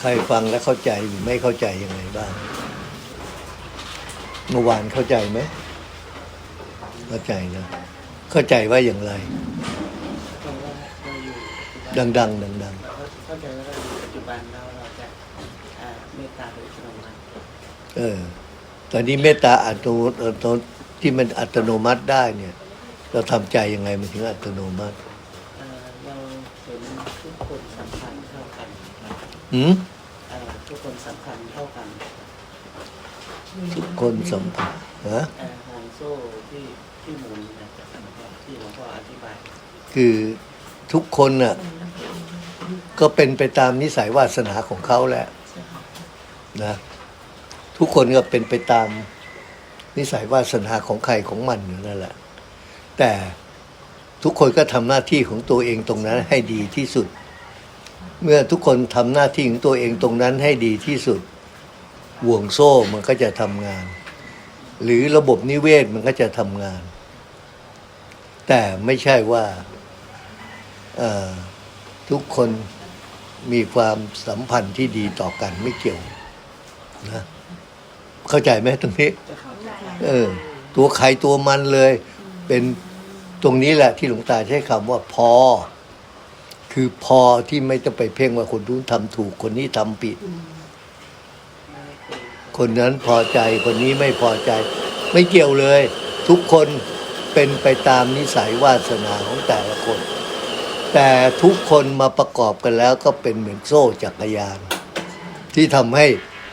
ใครฟังแล้วเข้าใจหรือไม่เข้าใจยังไงบ้าง เมื่อวานเข้าใจไหม เข้าใจนะ เข้าใจว่าอย่างไรเราว่าเราอยู่ปัจจุบันดัง ๆ ดังเราเข้าใจว่าเราอยู่ปัจจุบันเราเราจะอ่าเมตตาโดยอัตโนมัติเออ ตอนนี้เมตตาอัตโนเอ่อตอนที่มันอัตโนมัติได้เนี่ย เราทำใจยังไงมันถึงอัตโนมัติ อ่าเราเห็นทุกคนสำคัญเท่ากัน หืมอ่าทุกคนสำคัญเท่ากันทุกคนสัมผัสฮะอ่าห่วงโซ่ที่ที่หมุนนะที่หลวงพ่ออธิบายคือทุกคนน่ะ ก็เป็นไปตามนิสัยวาสนาของเขาแหละนะทุกคนก็เป็นไปตามนิสัยวาสนาของใครของมันอยู่นั่นแหละ แต่ทุกคนก็ทำหน้าที่ของตัวเองตรงนั้นให้ดีที่สุด เมื่อทุกคนทำหน้าที่ของตัวเองตรงนั้นให้ดีที่สุดห่วงโซ่มันก็จะทำงาน หรือระบบนิเวศมันก็จะทำงาน แต่ไม่ใช่ว่าเอ่อทุกคนมีความสัมพันธ์ที่ดีต่อกันไม่เกี่ยวนะเข้าใจไหมตรงนี้เออตัวใครตัวมันเลย เป็นตรงนี้แหละที่หลวงตาใช้คำว่าพอ คือพอที่ไม่ต้องไปเพ่งว่าคนนู้นทำถูกคนนี้ทำผิด คนนั้นพอใจคนนี้ไม่พอใจ ไม่เกี่ยวเลย ทุกคนเป็นไปตามนิสัยวาสนาของแต่ละคน แต่ทุกคนมาประกอบกันแล้วก็เป็นเหมือนโซ่จักรยาน ที่ทำให้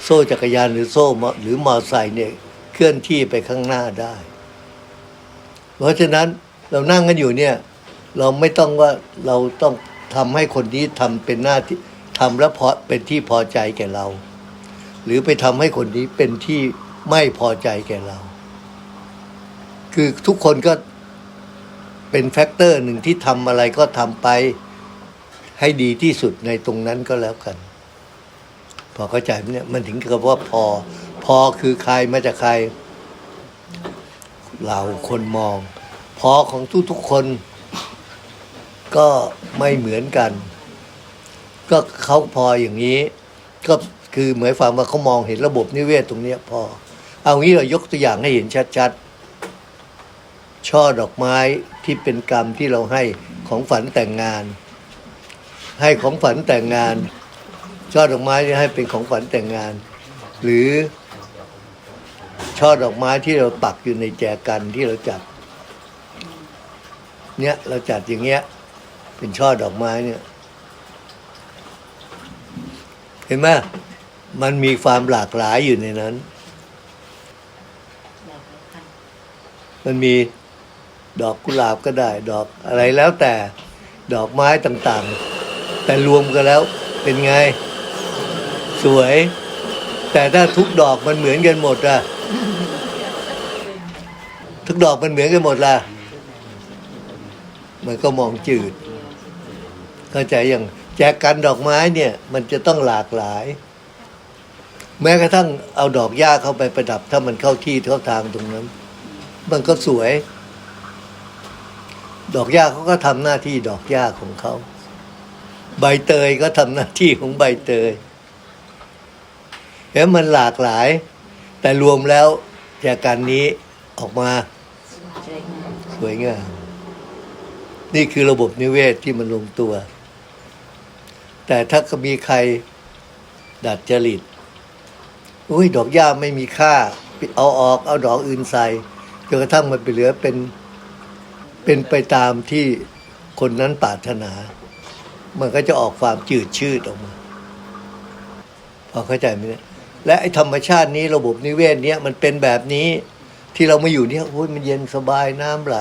โซ่จักรยานหรือโซ่หรือมอไซค์เนี่ยเคลื่อนที่ไปข้างหน้าได้ เพราะฉะนั้นเรานั่งกันอยู่เนี่ย เราไม่ต้องว่าเราต้อง ทำให้คนนี้ทำเป็นหน้าที่ทำแล้วพอเป็นที่พอใจแก่เรา หรือไปทำให้คนนี้เป็นที่ไม่พอใจแก่เรา คือทุกคนก็เป็นแฟกเตอร์หนึ่งที่ทำอะไรก็ทำไปให้ดีที่สุดในตรงนั้นก็แล้วกัน พอเข้าใจไหมเนี่ยมันถึงกับว่าพอ พอคือใครมาจากใคร เราคนมอง พอของทุกๆคน ก็ไม่เหมือนกัน ก็เขาพออย่างนี้ ก็คือเหมายความว่าเขามองเห็นระบบนิเวศตรงเนี้ยพอ เอางี้เรายกตัวอย่างให้เห็นชัดๆ ช่อดอกไม้ที่เป็นกรรมที่เราให้ของฝันแต่งงาน ให้ของฝันแต่งงาน ช่อดอกไม้ที่ให้เป็นของฝันแต่งงาน หรือ ช่อดอกไม้ที่เราปักอยู่ในแจกันที่เราจัด เนี่ยเราจัดอย่างเงี้ย เป็นช่อดอกไม้เนี่ย เห็นไหมมันมีความหลากหลายอยู่ในนั้น มันมีดอกกุหลาบก็ได้ ดอกอะไรแล้วแต่ดอกไม้ต่างๆ แต่รวมกันแล้วเป็นไง สวย แต่ถ้าทุกดอกมันเหมือนกันหมดอะทุกดอกมันเหมือนกันหมดล่ะ มันก็มองจืด เข้าใจอย่างแจกันดอกไม้เนี่ย มันจะต้องหลากหลาย แม้กระทั่งเอาดอกหญ้าเข้าไปประดับ ถ้ามันเข้าที่เข้าทางตรงนั้น มันก็สวย ดอกหญ้าเขาก็ทำหน้าที่ดอกหญ้าของเขาใบเตยก็ทำหน้าที่ของใบเตยเห็นมันหลากหลาย แต่รวมแล้วจากการนี้ออกมาสวยงามนี่คือระบบนิเวศที่มันลงตัว แต่ถ้าก็มีใครดัดจริต อุ้ยดอกหญ้าไม่มีค่า เอาออกเอาดอกอื่นใส่จนกระทั่งมันไปเหลือเป็นเป็นไปตามที่คนนั้นปรารถนา มันก็จะออกความจืดชืดออกมาพอเข้าใจไหมเนี่ยและไอ้ธรรมชาตินี้ระบบนิเวศเนี้ยมันเป็นแบบนี้ที่เรามาอยู่เนี่ยโอ้ยมันเย็นสบายน้ำไหล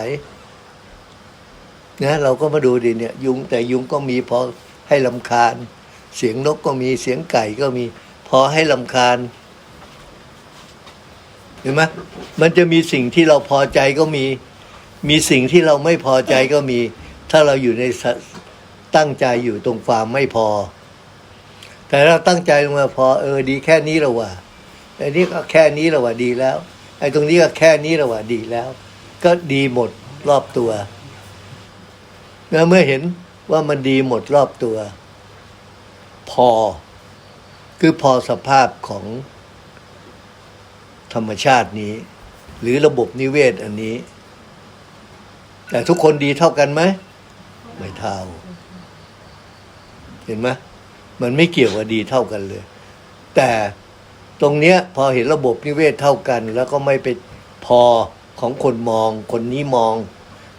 นะเราก็มาดูดิเนี่ย ยุงแต่ยุงก็มีพอ ให้ลำคาญ เสียงนกก็มีเสียงไก่ก็มี พอให้ลำคาญเห็นไหมมันจะมีสิ่งที่เราพอใจก็มี มีสิ่งที่เราไม่พอใจก็มี ถ้าเราอยู่ในตั้งใจอยู่ตรงความไม่พอ แต่เราตั้งใจลงมาพอเออดีแค่นี้ล้วว่ะไอ้นี่ก็แค่นี้ล้วว่ะดีแล้ว ไอ้ตรงนี้ก็แค่นี้ล้วว่ะดีแล้ว ก็ดีหมดรอบตัวแล้วเมื่อเห็น ว่ามันดีหมดรอบตัว พอ คือพอสภาพของธรรมชาตินี้ หรือระบบนิเวศอันนี้ แต่ทุกคนดีเท่ากันไหม ไม่เท่า เห็นไหมมันไม่เกี่ยวกับดีเท่ากันเลย แต่ตรงเนี้ยพอเห็นระบบนิเวศเท่ากัน แล้วก็ไม่ไปพอของคนมอง คนนี้มอง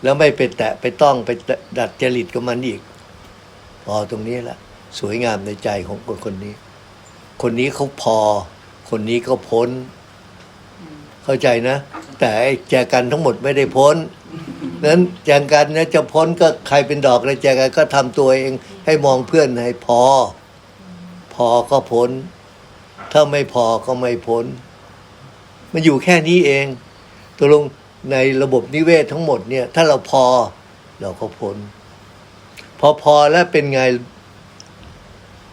แล้วไม่ไปแตะไปต้องไปดัดจริตกับมันอีกพอตรงนี้แหละสวยงามในใจของคนคนนี้ คนนี้เขาพอ คนนี้ก็พ้น เข้าใจนะ แต่แจกันทั้งหมดไม่ได้พ้นนั้นแจกันนะจะพ้นก็ใครเป็นดอกเลยแจกันก็ทำตัวเอง ให้มองเพื่อนให้พอ พอก็พ้น ถ้าไม่พอก็ไม่พ้น มันอยู่แค่นี้เองตกลง ในระบบนิเวศทั้งหมดเนี่ย ถ้าเราพอเราก็พ้น พอพอแล้วเป็นไง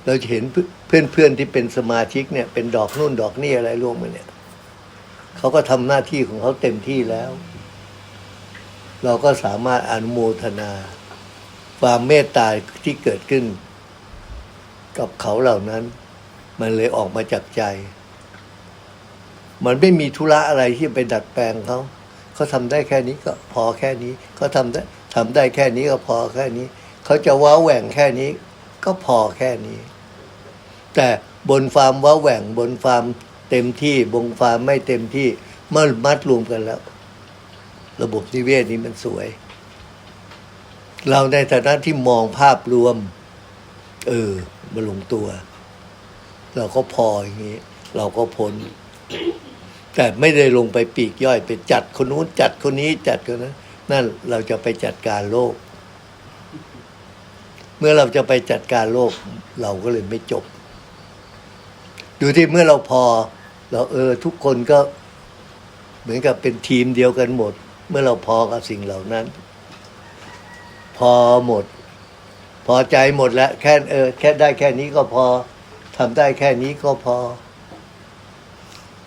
เราจะเห็นเพื่อนเพื่อนที่เป็นสมาชิกเนี่ย เป็นดอกนู่นดอกนี่อะไรรวมมาเนี่ยเขาก็ทำหน้าที่ของเขาเต็มที่แล้ว เราก็สามารถอนุโมทนา ความเมตตาที่เกิดขึ้น กับเขาเหล่านั้น มันเลยออกมาจากใจ มันไม่มีธุระอะไรที่ไปดัดแปลงเขา เขาทำได้แค่นี้ก็พอแค่นี้เขาทำได้ทำได้แค่นี้ก็พอแค่นี้ เขาจะว้าแหว่งแค่นี้ ก็พอแค่นี้ แต่บนฟาร์มว้าแหว่งบนฟาร์มเต็มที่บนฟาร์มไม่เต็มที่เมื่อมัดรวมกันแล้ว ระบบนิเวศนี้มันสวย เราในฐานะที่มองภาพรวม เออมาลงตัว เราก็พออย่างนี้ เราก็พ้น แต่ไม่ได้ลงไปปีกย่อยไปจัดคนนู้นจัดคนนี้จัดคนนั้นนั่นเราจะไปจัดการโลก เมื่อเราจะไปจัดการโลก เราก็เลยไม่จบ ดูที่เมื่อเราพอ เราเออทุกคนก็เหมือนกับเป็นทีมเดียวกันหมด เมื่อเราพอกับสิ่งเหล่านั้น พอหมด พอใจหมดแล้วแค่เออ แค่ได้แค่นี้ก็พอทำได้แค่นี้ก็พอ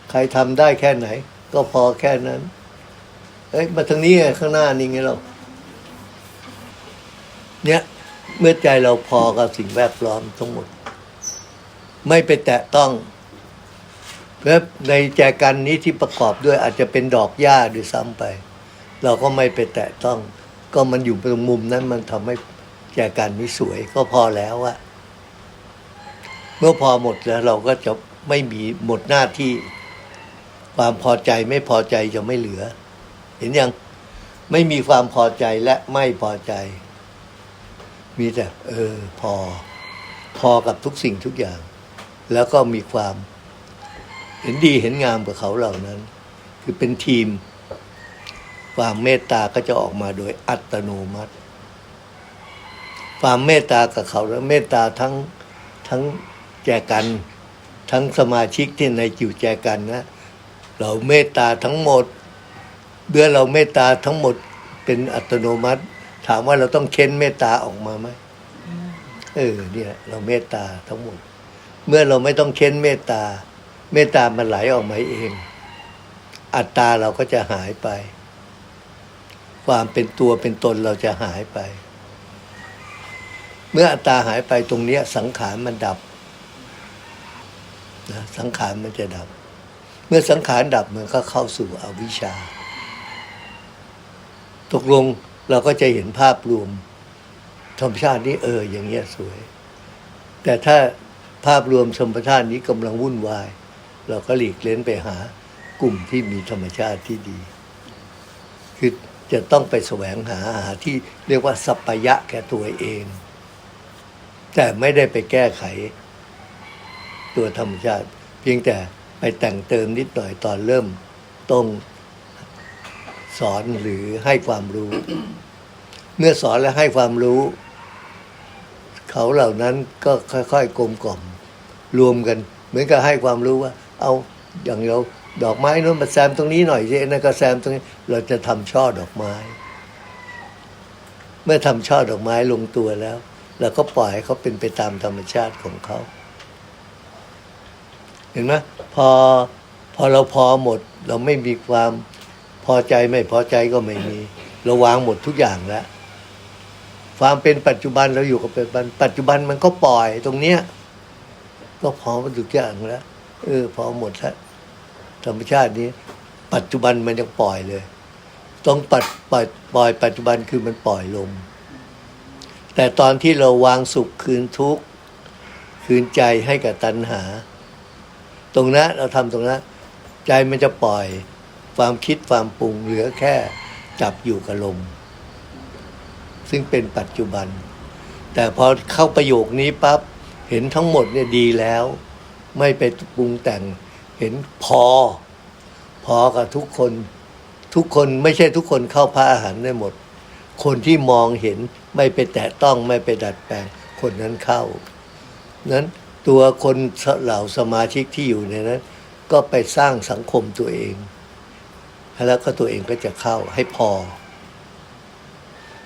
ใครทำได้แค่ไหน ก็พอแค่นั้น เอ้ยมาทางนี้ไงข้างหน้านี่ไงเราเนี่ยเมื่อใจเราพอกับสิ่งแวดล้อมทั้งหมด ไม่ไปแตะต้องแล้วในแจกันนี้ที่ประกอบด้วยอาจจะเป็นดอกหญ้าด้วยซ้ำไป เราก็ไม่ไปแตะต้อง ก็มันอยู่ตรงมุมนั้นมันทำให้แจกันนี้สวยก็พอแล้วอะเมื่อพอหมดแล้วเราก็จะไม่มีหมดหน้าที่ ความพอใจไม่พอใจจะไม่เหลือ เห็นยังไม่มีความพอใจและไม่พอใจ มีแต่ เออ พอ พอกับทุกสิ่งทุกอย่าง แล้วก็มีความ เห็นดีเห็นงามกับเขาเหล่านั้น คือเป็นทีม ความเมตตาก็จะออกมาโดยอัตโนมัติ ความเมตตากับเขาแล้วเมตตาทั้งทั้งแจกัน ทั้งสมาชิกที่ในจิวแจกันนะ เราเมตตาทั้งหมดเมื่อเราเมตตาทั้งหมดเป็นอัตโนมัติ ถามว่าเราต้องเค้นเมตตาออกมาไหมเออเนี่ยเราเมตตาทั้งหมด เมื่อเราไม่ต้องเค้นเมตตา เมตตามันไหลออกมาเอง อัตตาเราก็จะหายไป ความเป็นตัวเป็นตนเราจะหายไป เมื่ออัตตาหายไปตรงเนี้ย สังขารมันดับนะสังขารมันจะดับ เมื่อสังขารดับมันก็เข้าสู่อวิชชา ตกลงเราก็จะเห็นภาพรวมธรรมชาตินี้เอออย่างเงี้ยสวย แต่ถ้าภาพรวมธรรมชาตินี้กำลังวุ่นวาย เราก็หลีกเล้นไปหากลุ่มที่มีธรรมชาติที่ดี คือจะต้องไปแสวงหาหาที่เรียกว่าสัปปะยะแก่ตัวเอง แต่ไม่ได้ไปแก้ไข ตัวธรรมชาติ เพียงแต่ ไปแต่งเติมนิดหน่อยตอนเริ่มต้นสอนหรือให้ความรู้ เมื่อสอนและให้ความรู้ เขาเหล่านั้นก็ค่อยๆกลมกล่อมรวมกัน เหมือนกับให้ความรู้ว่า เอาอย่างเราดอกไม้นู้นมาแซมตรงนี้หน่อยสินั่นก็แซมตรงนี้ เราจะทำช่อดอกไม้ เมื่อทำช่อดอกไม้ลงตัวแล้วเราก็ปล่อยให้เขาเป็นไปตามธรรมชาติของเขา ห็นไหมพอพอเราพอหมด เราไม่มีความพอใจไม่พอใจก็ไม่มี เราวางหมดทุกอย่างแล้วความเป็นปัจจุบันเราอยู่กับปัจจุบัน ปัจจุบันมันก็ปล่อยตรงเนี้ย ก็พร้อมทุกอย่างแล้วเออพอหมดแล้วธรรมชาตินี้ ปัจจุบันมันยังปล่อยเลย ต้องปัดปล่อยปล่อยปัจจุบันคือมันปล่อยลมแต่ตอนที่เราวางสุขคืนทุกข์ คืนใจให้กับตัณหา ตรงนั้นเราทำตรงนั้น ใจมันจะปล่อยความคิดความปรุงเหลือแค่จับอยู่กับลม ซึ่งเป็นปัจจุบัน แต่พอเข้าประโยคนี้ปั๊บเห็นทั้งหมดเนี่ยดีแล้ว ไม่ไปปรุงแต่งเห็นพอ พอกับทุกคน ทุกคนไม่ใช่ทุกคนเข้าพระอาหารได้หมด คนที่มองเห็นไม่ไปแตะต้องไม่ไปดัดแปลงคนนั้นเข้า นั้น ตัวคนเหล่าสมาชิกที่อยู่ในนั้นก็ไปสร้างสังคมตัวเอง แล้วก็ตัวเองก็จะเข้าให้พอ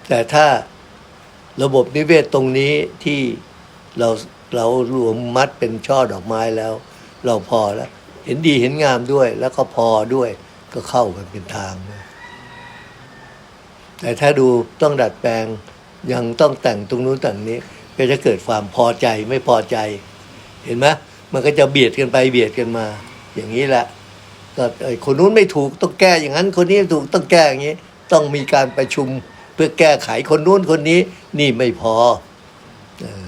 แต่ถ้าระบบนิเวศตรงนี้ที่เราเรารวมมัดเป็นช่อดอกไม้แล้ว เราพอแล้ว เห็นดีเห็นงามด้วย แล้วก็พอด้วยก็เข้ากันเป็นทาง แต่ถ้าดูต้องดัดแปลงยังต้องแต่งตรงนู้นแต่งนี้ ก็จะเกิดความพอใจไม่พอใจ เห็นไหมมันก็จะเบียดกันไปเบียดกันมา อย่างนี้แหละก็คนนู้นไม่ถูกต้องแก้อย่างนั้น คนนี้ถูกต้องแก้อย่างนี้ ต้องมีการประชุมเพื่อแก้ไขคนนู้นคนนี้ นี่ไม่พอเออ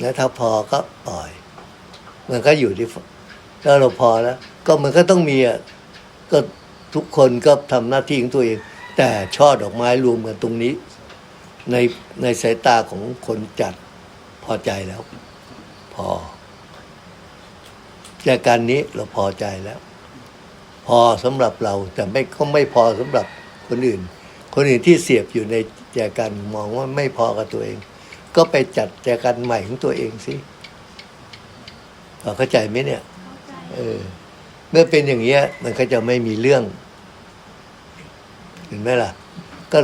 แล้วถ้าพอก็ปล่อย มันก็อยู่ที่ถ้าเราพอแล้ว ก็มันก็ต้องมีอะก็ทุกคนก็ทำหน้าที่ของตัวเอง แต่ช่อดอกไม้รวมกันตรงนี้ ในในสายตาของคนจัดพอใจแล้ว พอจากการนี้เราพอใจแล้ว พอสำหรับเราแต่ไม่ก็ไม่พอสำหรับคนอื่น คนอื่นที่เสียบอยู่ในแจกันมองว่าไม่พอกับตัวเอง ก็ไปจัดแจกันใหม่ของตัวเองสิพอเข้าใจไหมเนี่ยเออเมื่อเป็นอย่างเงี้ย มันก็จะไม่มีเรื่อง เห็นไหมล่ะ ก็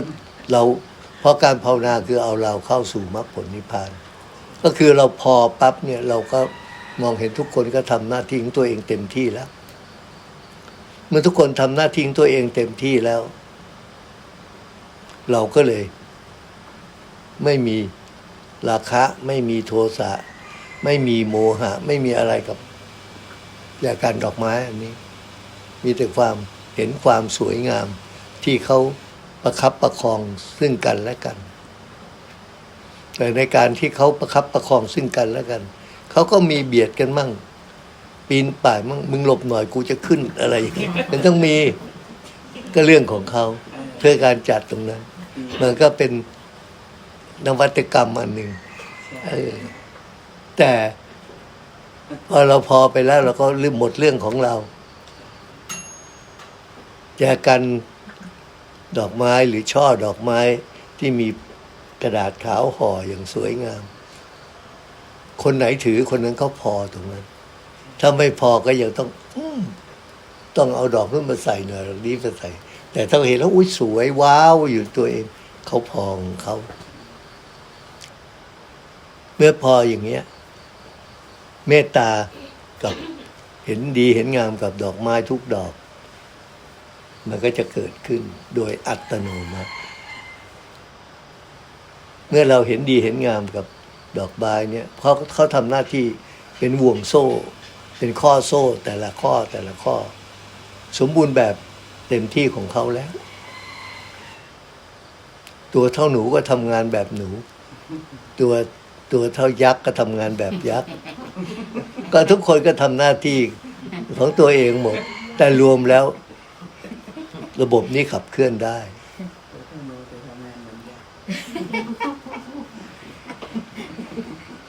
เราเพราะการภาวนาคือเอาเราเข้าสู่มรรคผลนิพพาน ก็คือเราพอปั๊บเนี่ยเราก็มองเห็นทุกคนก็ทำหน้าที่ของตัวเองเต็มที่แล้ว เมื่อทุกคนทำหน้าที่ของตัวเองเต็มที่แล้ว เราก็เลย ไม่มีราคะ ไม่มีโทสะ ไม่มีโมหะ ไม่มีอะไรกับจากการดอกไม้อันนี้ มีแต่ความเห็นความสวยงามที่เขาประคับประคองซึ่งกันและกัน แต่ในการที่เขาประคับประคองซึ่งกันและกัน เขาก็มีเบียดกันมั่ง ปีนป่ายมั่งมึงหลบหน่อยกูจะขึ้นอะไรอย่างเงี้ยมันต้องมีก็เรื่องของเขาเพื่อการจัดตรงนั้น มันก็เป็นนวัตกรรมอันหนึ่งแต่พอเราพอไปแล้วเราก็ลืมหมดเรื่องของเราแจกันดอกไม้หรือช่อดอกไม้ที่มี กระดาษขาวห่ออย่างสวยงาม คนไหนถือคนนั้นเขาพอตรงนั้น ถ้าไม่พอก็ยังต้องอต้องเอาดอกนู้นมาใส่หน่อยดอกนี้มาใส่ แต่ถ้าเห็นแล้วอุ้ยสวยว้าวอยู่ตัวเองเขาพอของเขาเมื่อพออย่างเงี้ย เมตตากับเห็นดีเห็นงามกับดอกไม้ทุกดอก มันก็จะเกิดขึ้นโดยอัตโนมัติ เมื่อเราเห็นดีเห็นงามกับดอกไม้เนี่ยเพราะเขาทำหน้าที่เป็นห่วงโซ่ เป็นข้อโซ่แต่ละข้อแต่ละข้อ สมบูรณ์แบบเต็มที่ของเขาแล้ว ตัวเท่าหนูก็ทำงานแบบหนู ตัวตัวเท่ายักษ์ก็ทำงานแบบยักษ์ก็ทุกคนก็ทำหน้าที่ของตัวเองหมด แต่รวมแล้ว ระบบนี้ขับเคลื่อนได้ ตัวเท่าหนูแต่ทำงานเหมือนยักษ์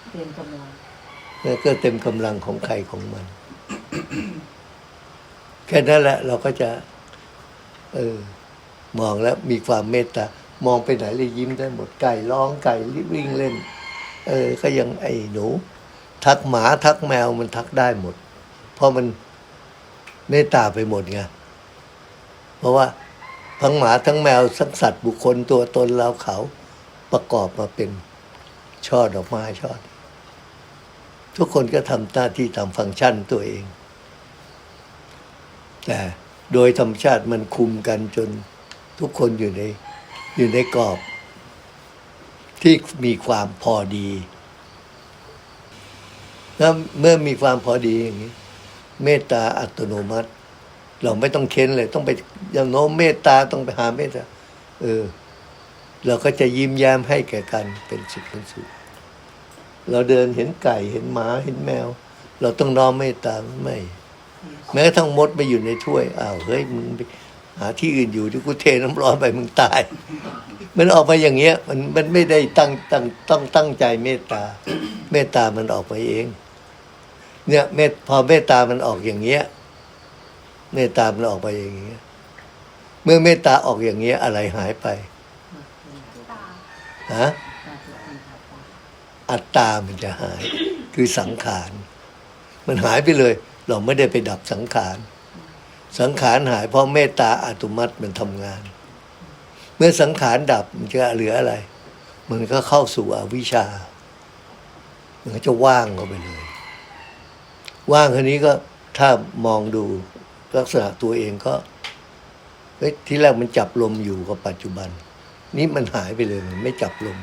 เตรียมกำลัง แล้วก็เต็มกำลังของใครของมัน แค่นั้นแหละ เราก็จะ เออ มองแล้วมีความเมตตามองไปไหนเลยยิ้มได้หมดไก่ร้องไก่วิ่งเล่น เออ ก็ยังไอ้หนู ทักหมาทักแมวมันทักได้หมด เพราะมันเมตตาไปหมดไงเพราะว่าทั้งหมาทั้งแมวทั้งสัตว์บุคคลตัวตนเราเขาประกอบมาเป็นช่อดอกไม้ช่อ ทุกคนก็ทำหน้าที่ตามฟังก์ชันตัวเอง แต่โดยธรรมชาติมันคุมกันจนทุกคนอยู่ในอยู่ในกรอบ ที่มีความพอดีแล้วเมื่อมีความพอดีอย่างนี้ เมตตาอัตโนมัติ เราไม่ต้องเค้นเลย ต้องไปอย่างโน้มเมตตาต้องไปหาเมตตาเออ เราก็จะยิ้มแย้มให้แก่กันเป็นสุขเป็นสุข เราเดินเห็นไก่เห็นหมาเห็นแมว เราต้องน้อมเมตตาไม่ แม้กระทั่งมดไปอยู่ในถ้วยอ้าวเฮ้ยมึงไปหาที่อื่นอยู่ที่กูเทน้ำร้อนไปมึงตาย มันออกมาอย่างเงี้ย มันมันไม่ได้ตั้งตั้งต้องตั้งใจเมตตา เมตตามันออกไปเอง เนี่ยเมตพอเมตตามันออกอย่างเงี้ยเมตตามันออกไปอย่างเงี้ย เมื่อเมตตาออกอย่างเงี้ยอะไรหายไปฮะ อัตตามันจะหาย คือสังขาร มันหายไปเลย เราไม่ได้ไปดับสังขาร สังขารหายเพราะเมตตาอัตมัติมันทำงาน เมื่อสังขารดับมันจะเหลืออะไร มันก็เข้าสู่อวิชชา มันก็จะว่างเข้าไปเลย ว่างคนนี้ก็ถ้ามองดูลักษณะตัวเองก็ที่แรกมันจับลมอยู่กับปัจจุบัน นี่มันหายไปเลยมันไม่จับลม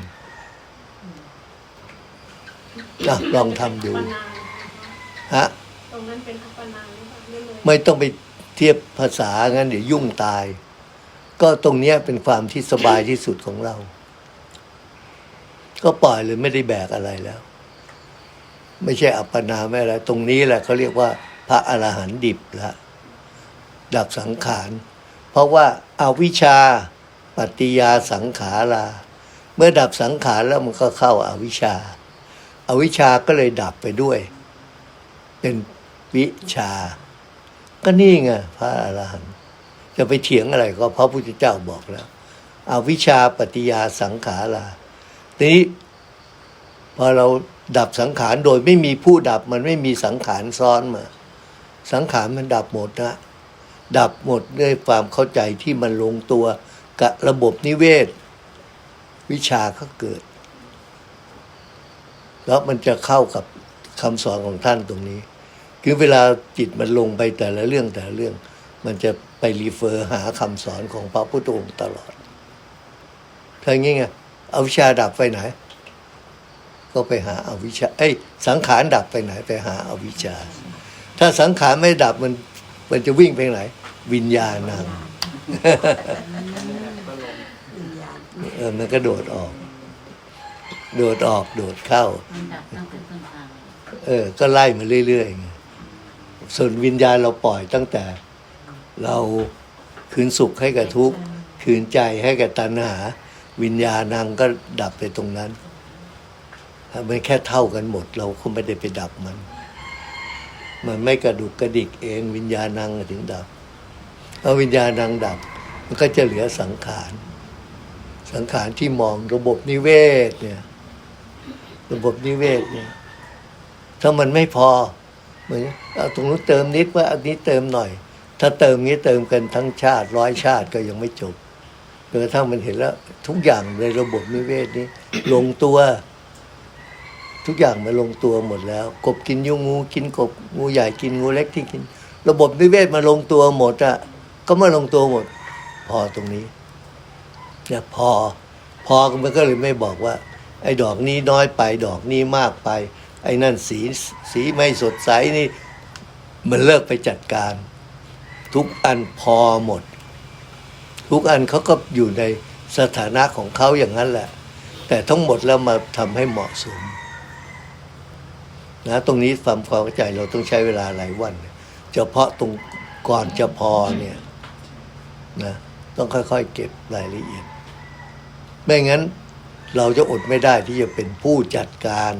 อะลองทำดูอัปปนาฮะตรงนั้นเป็นอัปปนาหรือเปล่าไม่รู้ไม่ต้องไปเทียบภาษางั้นเดี๋ยวยุ่งตาย ก็ตรงเนี้ยเป็นความที่สบายที่สุดของเรา ก็ปล่อยเลยไม่ได้แบกอะไรแล้ว ไม่ใช่อัปปนาไม่อะไร ตรงนี้แหละเขาเรียกว่า พระอรหันต์ดิบละดับสังขาร เพราะว่าอาวิชชาปฏิยาสังขารา เมื่อดับสังขารแล้วมันก็เข้าอาวิชชา อวิชาก็เลยดับไปด้วย เป็นวิชา ก็นี่ไงพระอรหันต์จะไปเถียงอะไรก็พระพุทธเจ้าบอกแล้วอาวิชาปฏิยาสังขาราทีนี้พอเราดับสังขารโดยไม่มีผู้ดับมันไม่มีสังขารซ้อนมา สังขารมันดับหมดนะ ดับหมดด้วยความเข้าใจที่มันลงตัวกับระบบนิเวศ วิชาก็เกิด แล้วมันจะเข้ากับคำสอนของท่านตรงนี้ คือเวลาจิตมันลงไปแต่ละเรื่องแต่ละเรื่อง มันจะไปรีเฟอร์หาคำสอนของพระพุทธองค์ตลอดถ้าอย่างงี้ไงเอาวิชาดับไปไหน ก็ไปหาอาวิชชาเอ้ยสังขารดับไปไหน ไปหาอาวิชชา ถ้าสังขารไม่ดับมันมันจะวิ่งไปไหน วิญญาณนางเออมันก็โดดออกโดดออกโดดเข้า มันดับตั้งแต่ต้นทางเออ ก็ไล่มาเรื่อยๆไงส่วนวิญญาณเราปล่อยตั้งแต่ เราคืนสุขให้กับทุกข์คืนใจให้กับตัณหา วิญญาณนางก็ดับไปตรงนั้นมันแค่เท่ากันหมด เราก็ไม่ได้ไปดับมัน มันไม่กระดุกกระดิกเอง วิญญาณนางถึงดับพอวิญญาณนางดับ มันก็จะเหลือสังขาร สังขารที่มองระบบนิเวศเนี่ย ระบบนิเวศเนี่ยถ้ามันไม่พอเหมือนเอาตรงนู้นเติมนิดว่าอันนี้เติมหน่อย ถ้าเติมนี้เติมกันทั้งชาติร้อยชาติก็ยังไม่จบจนกระทั่งมันเห็นแล้ว ทุกอย่างในระบบนิเวศนี้ ลงตัว ทุกอย่างมันลงตัวหมดแล้ว กบกินยุงงูกินกบงูใหญ่กินงูเล็กที่กิน ระบบนิเวศมาลงตัวหมดอะก็มาลงตัวหมด พอตรงนี้เนี่ยพอ พอมันก็เลยไม่บอกว่า ไอ้ดอกนี้น้อยไปดอกนี้มากไป ไอ้นั่นสีสีไม่สดใสนี่ มันเลิกไปจัดการ ทุกอันพอหมด ทุกอันเขาก็อยู่ในสถานะของเขาอย่างนั้นแหละ แต่ทั้งหมดแล้วมาทำให้เหมาะสมนะตรงนี้ความความเข้าใจเราต้องใช้เวลาหลายวัน เฉพาะตรงก่อนจะพอเนี่ยนะต้องค่อยๆเก็บรายละเอียด ไม่งั้น เราจะอดไม่ได้ที่จะเป็นผู้จัดการ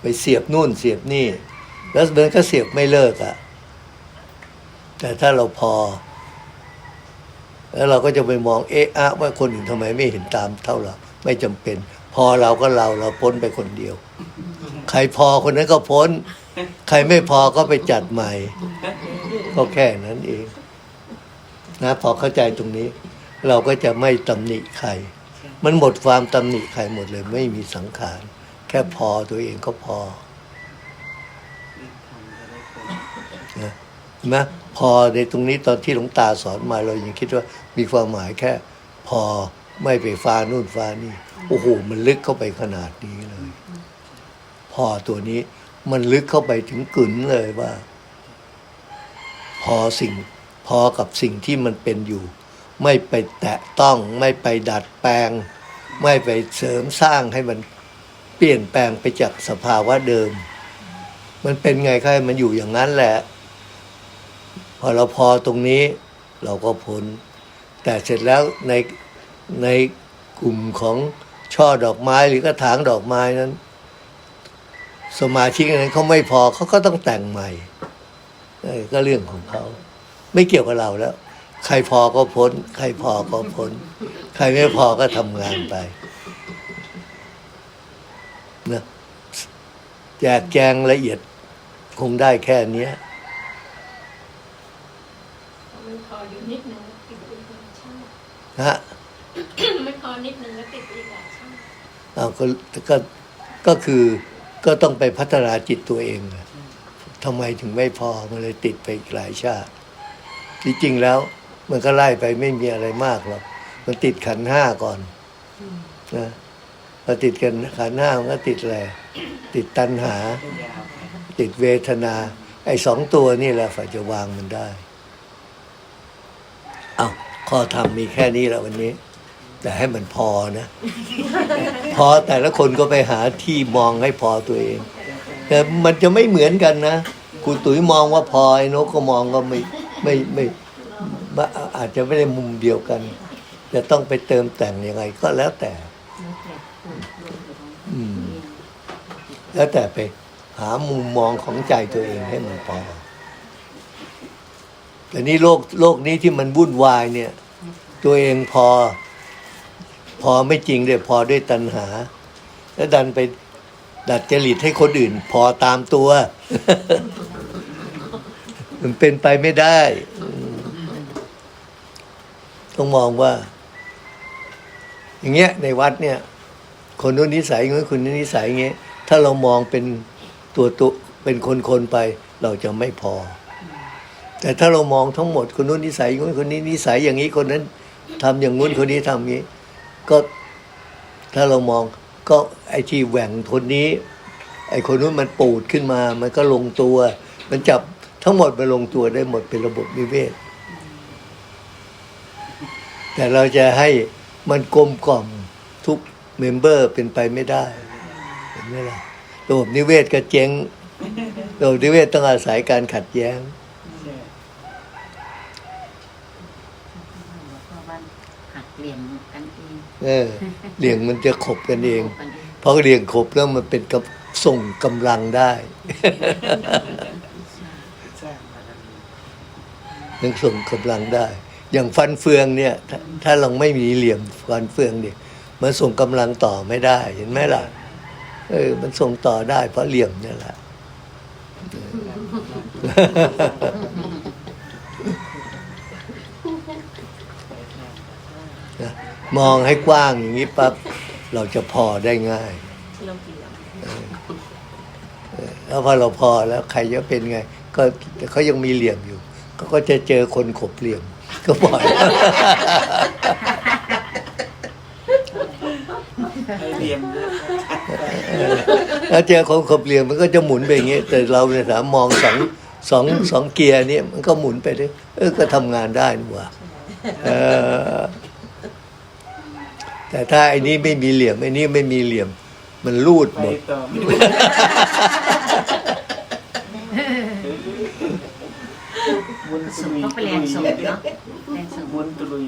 ไปเสียบนู่นเสียบนี่ แล้วมันก็เสียบไม่เลิกอะ่ะ แต่ถ้าเราพอ แล้วเราก็จะไปมองเอะอะว่าคนอื่นทำไมไม่เห็นตามเท่าเราไม่จำเป็น พอเราก็เราเราพ้นไปคนเดียว ใครพอคนนั้นก็พ้น ใครไม่พอก็ไปจัดใหม่ ก็แค่นั้นเอง นะพอเข้าใจตรงนี้ เราก็จะไม่ตำหนิใคร มันหมดความตำหนิใครหมดเลย ไม่มีสังขาร แค่พอตัวเองก็พอนะเห็นไหมพอในตรงนี้ตอนที่หลวงตาสอนมาเรายังคิดว่ามีความหมายแค่ พอไม่ไปฟ้านู่นฟ้านี่โอ้โหมันลึกเข้าไปขนาดนี้เลยพพอตัวนี้มันลึกเข้าไปถึงกลืนเลยว่า พอสิ่ง พอกับสิ่งที่มันเป็นอยู่ ไม่ไปแตะต้อง ไม่ไปดัดแปลง ไม่ไปเสริมสร้างให้มันเปลี่ยนแปลงไปจากสภาวะเดิม มันเป็นไงใครมันอยู่อย่างนั้นแหละ พอเราพอตรงนี้เราก็พ้นแต่เสร็จแล้วในในกลุ่มของช่อดอกไม้หรือกระถางดอกไม้นั้น สมาชิกนั้นเขาไม่พอเขาก็ต้องแต่งใหม่ก็เรื่องของเขา ไม่เกี่ยวกับเราแล้ว ใครพอก็พ้น ใครพอก็พ้น ใครไม่พอก็ทำงานไปนะแจกแจงละเอียดคงได้แค่เนี้ยไม่พออยู่นิดนึงแล้วติดอีกหลายช่างนะฮะไม่พอนิดนึงแล้วติดอีกหลายช่างเอาก็ก็ก็คือก็ต้องไปพัฒนาจิตตัวเองนะทำไมถึงไม่พอมันเลยติดไปอีกหลายชาติที่จริงแล้ว มันก็ไล่ไปไม่มีอะไรมากหรอกมันติดขันห้าก่อนนะพอติดกันขันห้ามันก็ติดอะไรติดตัณหา ติดเวทนา ไอ้สองตัวนี่แหละฝ่ายจะวางมันได้ เอาข้อธรรมมีแค่นี้แหละวันนี้ แต่ให้มันพอนะ พอแต่ละคนก็ไปหาที่มองให้พอตัวเองแต่มันจะไม่เหมือนกันนะครูตุ๋ยมองว่าพอไอ้นกก็มองก็ไม่ไม่ไม่ไม่ อาจจะไม่ได้มุมเดียวกัน จะต้องไปเติมแต่งยังไงก็แล้วแต่แล้วแต่ผู้ร่วมอยู่ตรงอืม แล้วแต่ไปหามุมมองของใจตัวเองให้มันพอแต่นี่โลกโลกนี้ที่มันวุ่นวายเนี่ย ตัวเองพอ พอไม่จริงเลยพอด้วยตัณหา แล้วดันไปดัดจริตให้คนอื่น พอตามตัว มันเป็นไปไม่ได้ ต้องมองว่า อย่างเงี้ยในวัดเนี่ย คนนู้นนิสัยอย่างนี้คนนี้นิสัยอย่างเงี้ยถ้าเรามองเป็นตัวตุเป็นคนคนไป เราจะไม่พอ แต่ถ้าเรามองทั้งหมดคนนู้นนิสัยอย่างนี้คนนี้นิสัยอย่างนี้คนนั้นทำอย่างนู้นคนนี้ทำอย่างี้ ก็ถ้าเรามองก็ไอ้ที่แหว่งคนนี้ ไอ้คนนู้นมันปูดขึ้นมา มันก็ลงตัว มันจับทั้งหมดมาลงตัวได้หมดเป็นระบบนิเวศ แต่เราจะให้มันกลมกล่อมทุกเมมเบอร์เป็นไปไม่ได้เห็นไหมล่ะระบบนิเวศก็เจ๊งระบบนิเวศต้องอาศัยการขัดแย้งใช่แล้วก็ว่าหักเหลี่ยมกันเองเออเหลี่ยงมันจะขบกันเองพบกันเอง เพราะเหลี่ยงขบแล้วมันเป็นกับส่งกำลังได้สร้างบารมีมันส่งกำลังได้ อย่างฟันเฟืองเนี่ยถ้าถ้าเราไม่มีเหลี่ยมฟันเฟืองเนี่ยมันส่งกำลังต่อไม่ได้เห็นไหมล่ะเออมันส่งต่อได้ เพราะเหลี่ยมเนี่ยแหละมองให้กว้างอย่างนี้ปั๊บเราจะพอได้ง่ายเราเปลี่ยนแล้วพอเราพอแล้วใครจะเป็นไง ก็เขายังมีเหลี่ยมอยู่ ก็จะเจอคนขบเหลี่ยม ก็ปล่อยให้เรียมด้วยถ้าเจอคนขบเหลี่ยมมันก็จะหมุนไปอย่างนี้แต่เราเนี่ยสามมองสองสองสองเกียร์เนี่ยมันก็หมุนไปเลยเออก็ทำงานได้นี่หว่าเออแต่ถ้าไอ้นี้ไม่มีเหลี่ยมไอ้นี้ไม่มีเหลี่ยม มันรูดไปหมด ต่อไม่ได้มุนสุตุขยก็ไปแรงส่งเนาะแรงส่งมุนตุย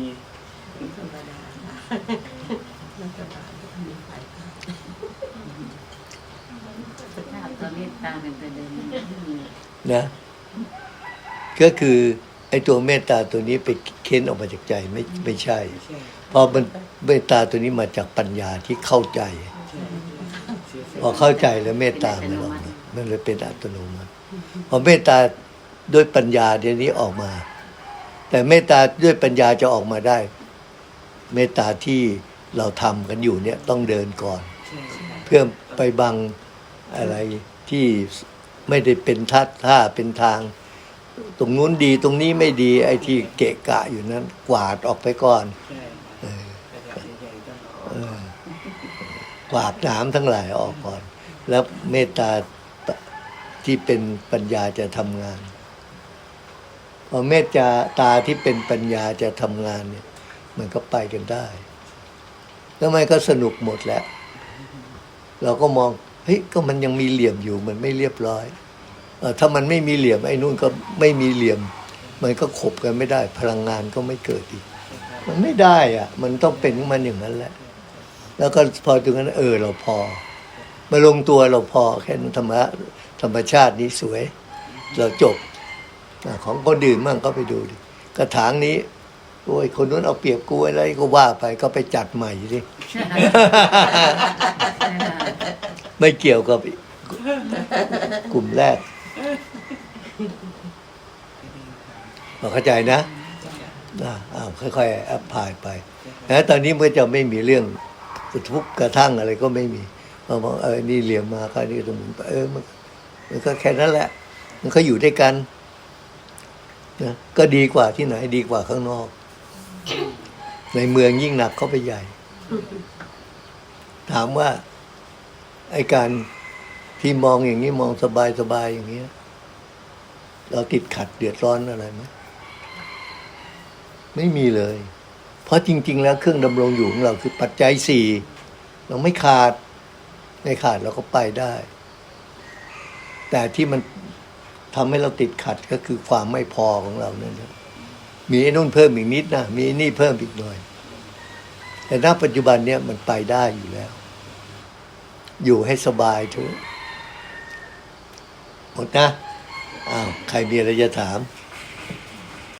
สภาพตัวเมตตาเป็นตัวเดิมไม่มีนะ ก็คือไอ้ตัวเมตตาตัวนี้ไปเค้นออกมาจากใจไม่ไม่ใช่ ใช่เพราะมันเมตตาตัวนี้มาจากปัญญาที่เข้าใจ ใช่เสียสพอเข้าใจแล้วเมตตามันออกมามันเลยเป็นอัตโนมัติพอเมตตา ด้วยปัญญาเดี๋ยวนี้ออกมา แต่เมตตาด้วยปัญญาจะออกมาได้ เมตตาที่เราทำกันอยู่เนี่ยต้องเดินก่อน เพื่อไปบังอะไรที่ไม่ได้เป็นทัดท่าเป็นทาง ตรงนู้นดีตรงนี้ไม่ดีไอ้ที่เกะกะอยู่นั้น กวาดออกไปก่อนกวาดน้ำทั้งหลายออกก่อน แล้วเมตตาที่เป็นปัญญาจะทำงาน พอเมตตาตาที่เป็นปัญญาจะทำงานเนี่ย มันก็ไปกันได้ แล้วมันก็สนุกหมดแล้ว เราก็มองเฮ้ยก็มันยังมีเหลี่ยมอยู่มันไม่เรียบร้อยเออถ้ามันไม่มีเหลี่ยมไอ้นู่นก็ไม่มีเหลี่ยม มันก็ขบกันไม่ได้ พลังงานก็ไม่เกิดอีก มันไม่ได้อะ มันต้องเป็นมันอย่างนั้นแหละ แล้วก็พอถึงนั้นเออเราพอ มาลงตัวเราพอแค่นั้นธรรมะธรรมชาตินี้สวย เราจบ ของคนดื่นมั่งก็ไปดูดิกระถางนี้ โอ้ยคนนู้นเอาเปรียบกูอะไรก็ว่าไปก็ไปจัดใหม่สิไม่เกี่ยวกับกลุ่มแรกเข้าใจนะอ้าวค่อยๆแอปพลายไปนะตอนนี้มันจะไม่มีเรื่องทุกกระทั่งอะไรก็ไม่มีเราบอกเออนี่เหลี่ยมมาก็นี่ตรงนี้เออมันมันก็แค่นั้นแหละ มันก็อยู่ด้วยกัน นะก็ดีกว่าที่ไหนดีกว่าข้างนอก ในเมืองยิ่งหนักเข้าไปใหญ่ ถามว่าไอการที่มองอย่างนี้มองสบายสบายอย่างเงี้ยเราติดขัดเดือดร้อนอะไรไหมไม่มีเลย เพราะจริง ๆ แล้วเครื่องดำรงอยู่ของเราคือปัจจัยสี่เราไม่ขาด ไม่ขาดเราก็ไปได้ แต่ที่มัน ทำให้เราติดขัดก็คือความไม่พอของเรานั่นมีไอ้นู่นเพิ่มอีกนิดนะมีไอ้นี่เพิ่มอีกหน่อย แต่ณปัจจุบันเนี่ยมันไปได้อยู่แล้ว อยู่ให้สบายเถอะหมดนะอ้าวใครมีอะไรจะถาม